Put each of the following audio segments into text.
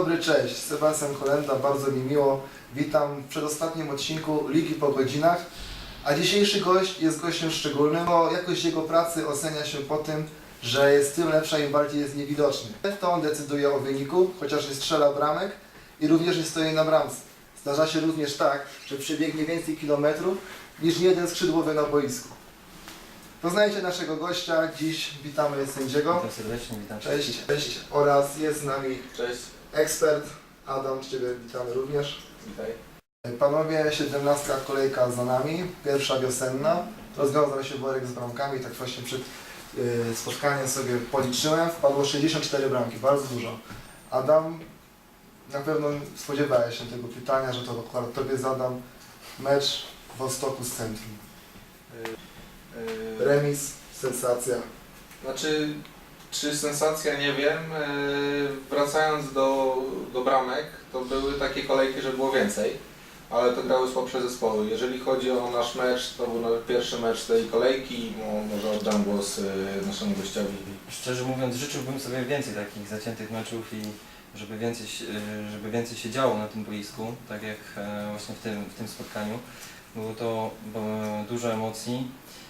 Dobry, cześć. Sebastian Kolenda, bardzo mi miło. Witam w przedostatnim odcinku Ligi po godzinach. A dzisiejszy gość jest gościem szczególnym, bo jakość jego pracy ocenia się po tym, że jest tym lepsza, im bardziej jest niewidoczny. To on decyduje o wyniku, chociaż nie strzela bramek i również nie stoi na bramce. Zdarza się również tak, że przebiegnie więcej kilometrów niż jeden skrzydłowy na boisku. Poznajcie naszego gościa. Dziś witamy sędziego. Witam serdecznie, witam Cześć, wszystkich. cześć. Oraz jest z nami Cześć, ekspert Adam, Ciebie witamy również. witaj. Panowie, 17 kolejka za nami, pierwsza wiosenna. Rozwiązał się worek z bramkami, tak właśnie przed y, spotkaniem sobie policzyłem. Wpadło 64 bramki, bardzo dużo. Adam, na pewno spodziewałeś się tego pytania, że to akurat Tobie zadam. Mecz w Wostoku z centrum. Yy, Remis, sensacja. Znaczy, czy sensacja, nie wiem. Yy, Wracając do, do bramek, to były takie kolejki, że było więcej, ale to grały słabsze zespoły. Jeżeli chodzi o nasz mecz, to był pierwszy mecz tej kolejki. Mo- Może oddam głos yy, naszemu gościowi. Szczerze mówiąc, życzyłbym sobie więcej takich zaciętych meczów i żeby więcej, y, żeby więcej się działo na tym boisku, tak jak e, właśnie w tym, w tym spotkaniu. Było to e, dużo emocji, e,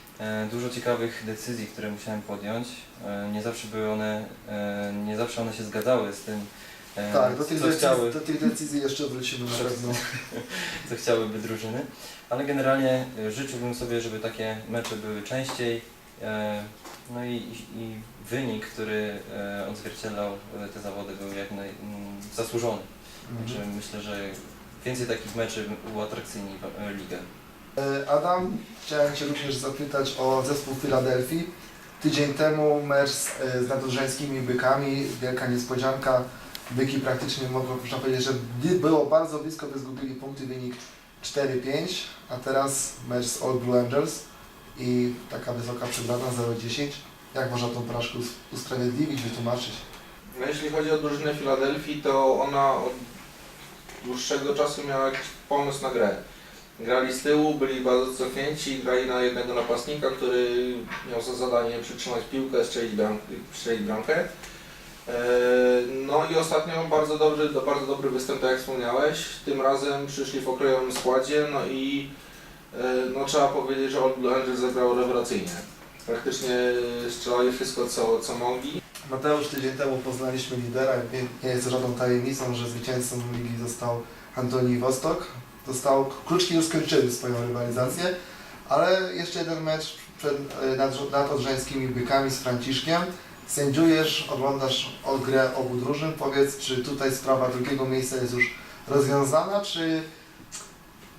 dużo ciekawych decyzji, które musiałem podjąć. E, Nie zawsze były one, e, nie zawsze one się zgadzały z tym, e, Tak, do tych, co, decyzji, chciały, do tych decyzji jeszcze wrócimy na pewno. co chciałyby drużyny. Ale generalnie e, życzyłbym sobie, żeby takie mecze były częściej. e, No i, i wynik, który e, odzwierciedlał e, te zawody, był jak naj, zasłużony. Także Mhm. myślę, że więcej takich meczy uatrakcyjni e, ligę. E, Adam, chciałem Cię również zapytać o zespół Filadelfii. Tydzień temu mecz z, e, z nadodrzańskimi bykami, wielka niespodzianka. Byki praktycznie można powiedzieć, że było bardzo blisko, by zgubili punkty, wynik 4-5, a teraz mecz z All Blue Angels i taka wysoka przegrana 0-10. Jak można tą porażkę us- usprawiedliwić, wytłumaczyć? No, jeśli chodzi o drużynę Filadelfii, to ona od dłuższego czasu miała jakiś pomysł na grę. Grali z tyłu, byli bardzo cofnięci, grali na jednego napastnika, który miał za zadanie przytrzymać piłkę, strzelić, bram, strzelić bramkę. Eee, No i ostatnio bardzo dobry, do bardzo dobry występ, tak jak wspomniałeś. Tym razem przyszli w okrojonym składzie, no i e, no, trzeba powiedzieć, że Old Blue Angels zagrało rewelacyjnie. Praktycznie strzelali wszystko, co, co mogli. Mateusz, tydzień temu poznaliśmy lidera. Nie jest żadną tajemnicą, że zwycięzcą ligi został Antoni Wostok. Został, kluczki już skończyły swoją rywalizację, ale jeszcze jeden mecz przed, e, nad, nad odrzańskimi bykami z Franciszkiem. Sędziujesz, oglądasz grę obu drużyn. Powiedz, czy tutaj sprawa drugiego miejsca jest już rozwiązana, czy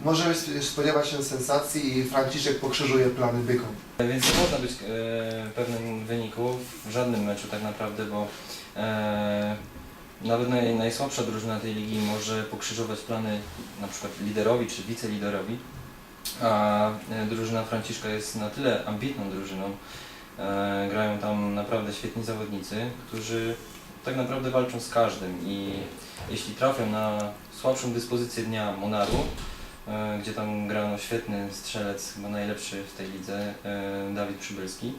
możemy sp- spodziewać się sensacji i Franciszek pokrzyżuje plany bykom? Więc nie można być e, pewnym wyniku w żadnym meczu tak naprawdę, bo e, nawet naj, najsłabsza drużyna tej ligi może pokrzyżować plany na przykład liderowi czy wiceliderowi, a e, drużyna Franciszka jest na tyle ambitną drużyną, e, grają tam naprawdę świetni zawodnicy, którzy tak naprawdę walczą z każdym i jeśli trafią na słabszą dyspozycję dnia Monaru, e, gdzie tam grał świetny strzelec, chyba najlepszy w tej lidze, e, Dawid Przybylski.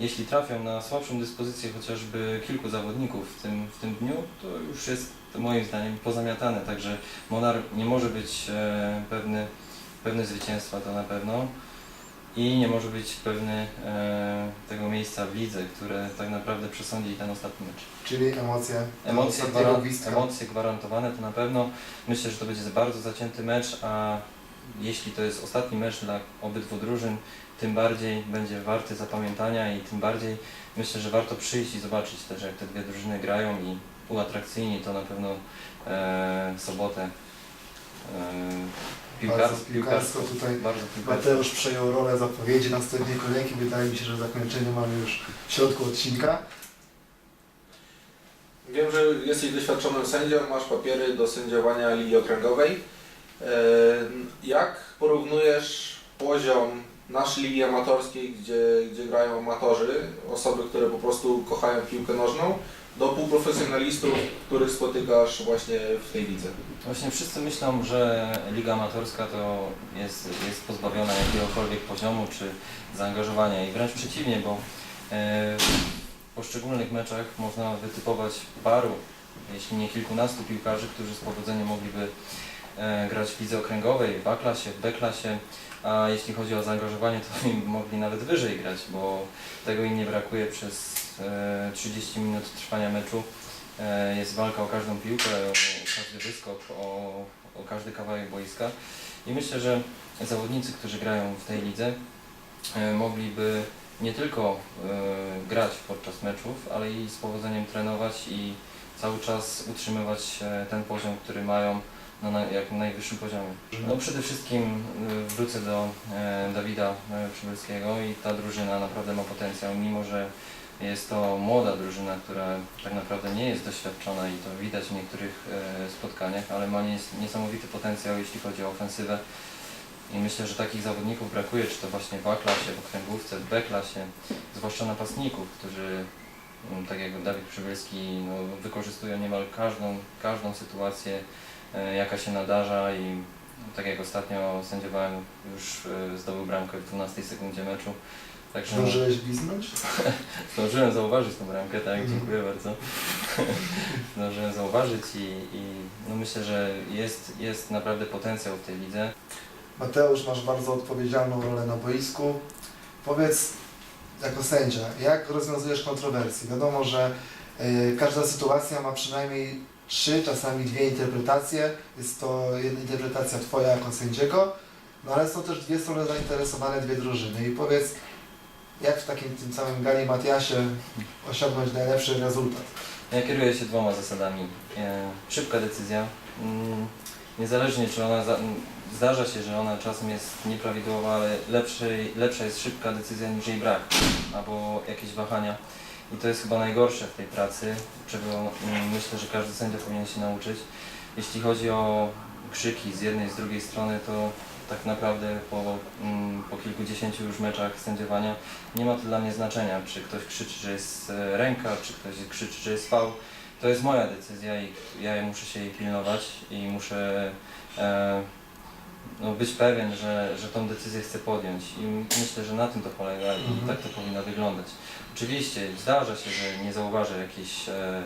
Jeśli trafią na słabszą dyspozycję chociażby kilku zawodników w tym, w tym dniu, to już jest to moim zdaniem pozamiatane, także Monar nie może być e, pewny, pewny zwycięstwa to na pewno i nie może być pewny e, tego miejsca w lidze, które tak naprawdę przesądzi ten ostatni mecz. Czyli emocje, Emocje, gwaran- emocje gwarantowane to na pewno. Myślę, że to będzie bardzo zacięty mecz, a jeśli to jest ostatni mecz dla obydwu drużyn, tym bardziej będzie warty zapamiętania i tym bardziej myślę, że warto przyjść i zobaczyć też jak te dwie drużyny grają i uatrakcyjni to na pewno e, w sobotę. E, piłkarsko, Bardzo piłkarsko tutaj bardzo piłkarsko. Mateusz przejął rolę zapowiedzi następnej kolejki. Wydaje mi się, że zakończenie mamy już w środku odcinka. Wiem, że jesteś doświadczonym sędzią, masz papiery do sędziowania Ligi Okręgowej. Jak porównujesz poziom naszej ligi amatorskiej, gdzie, gdzie grają amatorzy, osoby, które po prostu kochają piłkę nożną, do półprofesjonalistów, których spotykasz właśnie w tej lidze? Właśnie wszyscy myślą, że liga amatorska to jest, jest pozbawiona jakiegokolwiek poziomu czy zaangażowania i wręcz przeciwnie, bo e, w poszczególnych meczach można wytypować paru jeśli nie kilkunastu piłkarzy, którzy z powodzeniem mogliby grać w lidze okręgowej, w A-klasie, w B-klasie, a jeśli chodzi o zaangażowanie, to im mogli nawet wyżej grać, bo tego im nie brakuje przez e, 30 minut trwania meczu. E, Jest walka o każdą piłkę, o każdy wyskok, o, o każdy kawałek boiska i myślę, że zawodnicy, którzy grają w tej lidze e, mogliby nie tylko e, grać podczas meczów, ale i z powodzeniem trenować i cały czas utrzymywać e, ten poziom, który mają na naj, jak najwyższym poziomie. No przede wszystkim e, wrócę do e, Dawida e, Przybylskiego i ta drużyna naprawdę ma potencjał, mimo że jest to młoda drużyna, która tak naprawdę nie jest doświadczona i to widać w niektórych e, spotkaniach, ale ma nies- niesamowity potencjał, jeśli chodzi o ofensywę. I myślę, że takich zawodników brakuje, czy to właśnie w A-klasie, w okręgówce, w B-klasie, zwłaszcza napastników, którzy, mm, tak jak Dawid Przybylski, no, niemal każdą, każdą sytuację, jaka się nadarza i no, tak jak ostatnio sędziowałem, już e, zdobył bramkę w 12 sekundzie meczu. Także Zdążyłeś gwiznąć? zdążyłem zauważyć tą bramkę, tak, Mhm. dziękuję bardzo. zdążyłem zauważyć i, i no myślę, że jest, jest naprawdę potencjał w tej lidze. Mateusz, masz bardzo odpowiedzialną rolę na boisku. Powiedz, jako sędzia, jak rozwiązujesz kontrowersje? Wiadomo, że y, każda sytuacja ma przynajmniej trzy, czasami dwie interpretacje. Jest to jedna interpretacja Twoja jako sędziego, no ale są też dwie strony zainteresowane, dwie drużyny. I powiedz, jak w takim tym samym Gali Matiasie osiągnąć najlepszy rezultat? Ja kieruję się dwoma zasadami. E, szybka decyzja. Mm, niezależnie czy ona zdarza się, że ona czasem jest nieprawidłowa, ale lepszej, lepsza jest szybka decyzja niż jej brak, albo jakieś wahania. I to jest chyba najgorsze w tej pracy, czego mm, myślę, że każdy sędzia powinien się nauczyć. Jeśli chodzi o krzyki z jednej z drugiej strony, to tak naprawdę po, mm, po kilkudziesięciu już meczach sędziowania nie ma to dla mnie znaczenia, czy ktoś krzyczy, że jest e, ręka, czy ktoś krzyczy, że jest fał. To jest moja decyzja i ja muszę się jej pilnować i muszę e, no, być pewien, że, że tą decyzję chcę podjąć. I myślę, że na tym to polega i Mhm. tak to powinno wyglądać. Oczywiście zdarza się, że nie zauważę jakiejś e,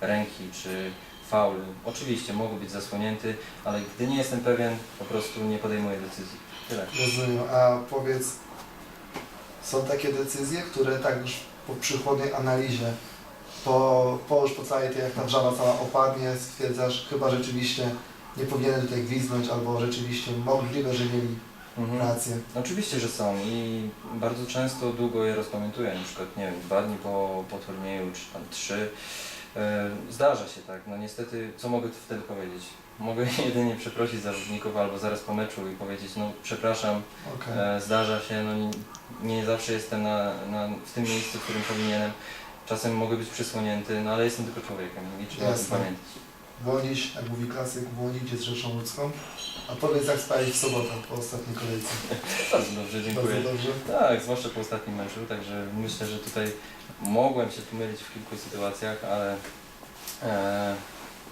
ręki czy faulu. Oczywiście mogę być zasłonięty, ale gdy nie jestem pewien, po prostu nie podejmuję decyzji. Tyle. Rozumiem. A powiedz, są takie decyzje, które tak już po przychłodnej analizie, po, po już po całej tej, jak ta wrzawa cała opadnie, stwierdzasz, chyba rzeczywiście nie powinienem tutaj gwizdnąć, albo rzeczywiście możliwe, że mieli Mhm. rację. Oczywiście, że są i bardzo często długo je rozpamiętuję, na przykład nie wiem, dwa dni po, po turnieju, czy tam trzy. E, Zdarza się tak, no niestety, co mogę wtedy powiedzieć? Mogę jedynie przeprosić zawodników albo zaraz po meczu i powiedzieć, no przepraszam, Okej. e, zdarza się, no nie, nie zawsze jestem na, na, w tym miejscu, w którym powinienem. Czasem mogę być przysłonięty, no ale jestem tylko człowiekiem i trzeba o tym Jasne. pamiętać. Błonić, jak mówi klasyk, błonić jest rzeczą ludzką. A powiedz, jak spałeś w sobotę po ostatniej kolejce. Bardzo dobrze, dziękuję. Bardzo dobrze. Tak, zwłaszcza po ostatnim meczu, także myślę, że tutaj mogłem się pomylić w kilku sytuacjach, ale e,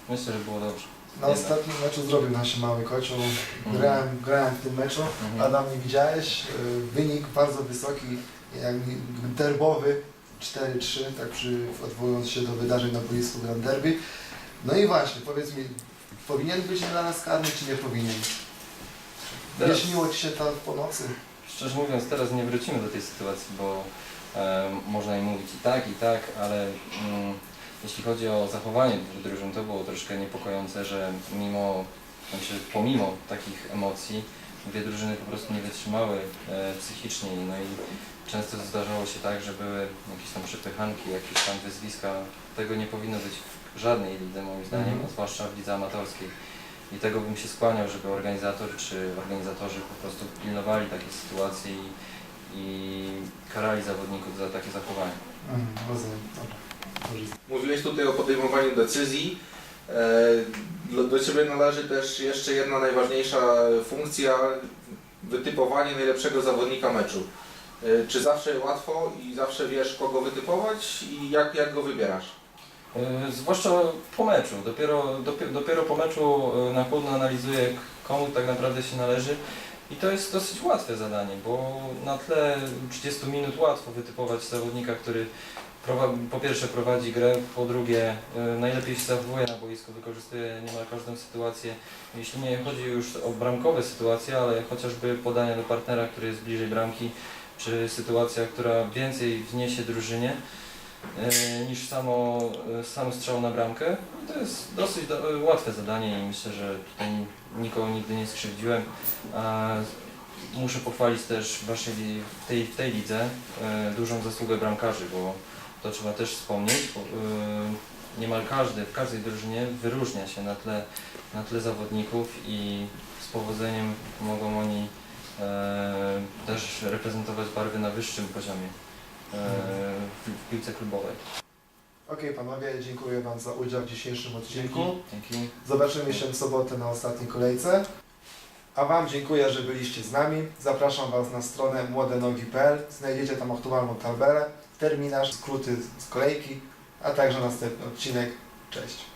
myślę, że było dobrze. Na Jednak. ostatnim meczu zrobił nam się mały kocioł. Mhm. Grałem, grałem w tym meczu. Mhm. Adam, nie widziałeś? Y, Wynik bardzo wysoki, jak derbowy 4-3, tak przy, odwołując się do wydarzeń na boisku Grand Derby. No i właśnie, powiedz mi, powinien być dla nas karny, czy nie powinien? Teraz- Nie śniło Ci się tam po nocy? Szczerze mówiąc, teraz nie wrócimy do tej sytuacji, bo e, można im mówić i tak, i tak, ale mm, jeśli chodzi o zachowanie dwóch drużyn, to było troszkę niepokojące, że mimo, znaczy pomimo takich emocji, dwie drużyny po prostu nie wytrzymały e, psychicznie, no i często zdarzało się tak, że były jakieś tam przepychanki, jakieś tam wyzwiska. Tego nie powinno być w żadnej lidze moim zdaniem, Mhm. a zwłaszcza w lidze amatorskiej. I tego bym się skłaniał, żeby organizator czy organizatorzy po prostu pilnowali takiej sytuacji i, i karali zawodników za takie zachowania. Mhm, rozumiem, dobra. Korzystam. Mówiłeś tutaj o podejmowaniu decyzji. E, Do, do Ciebie należy też jeszcze jedna najważniejsza funkcja, wytypowanie najlepszego zawodnika meczu. E, Czy zawsze łatwo i zawsze wiesz kogo wytypować i jak, jak go wybierasz? Yy, Zwłaszcza po meczu. Dopiero, dopiero, dopiero po meczu yy, na chłodno analizuję, komu tak naprawdę się należy. I to jest dosyć łatwe zadanie, bo na tle 30 minut łatwo wytypować zawodnika, który po pierwsze prowadzi grę, po drugie e, najlepiej się zachowuje na boisku, wykorzystuje niemal każdą sytuację. Jeśli nie chodzi już o bramkowe sytuacje, ale chociażby podania do partnera, który jest bliżej bramki, czy sytuacja, która więcej wniesie drużynie e, niż samo, e, sam strzał na bramkę. I to jest dosyć do, e, łatwe zadanie i myślę, że tutaj nikogo nigdy nie skrzywdziłem. A muszę pochwalić też w, waszej, li- w, tej, w tej lidze e, dużą zasługę bramkarzy, bo to trzeba też wspomnieć. Bo, e, niemal każdy, w każdej drużynie wyróżnia się na tle, na tle zawodników i z powodzeniem mogą oni e, też reprezentować barwy na wyższym poziomie e, w piłce klubowej. Okej panowie, dziękuję Wam za udział w dzisiejszym odcinku. Dzięki. Zobaczymy się w sobotę na ostatniej kolejce. A Wam dziękuję, że byliście z nami. Zapraszam Was na stronę młodenogi.pl. Znajdziecie tam aktualną tabelę, terminarz, skróty z kolejki, a także następny odcinek. Cześć.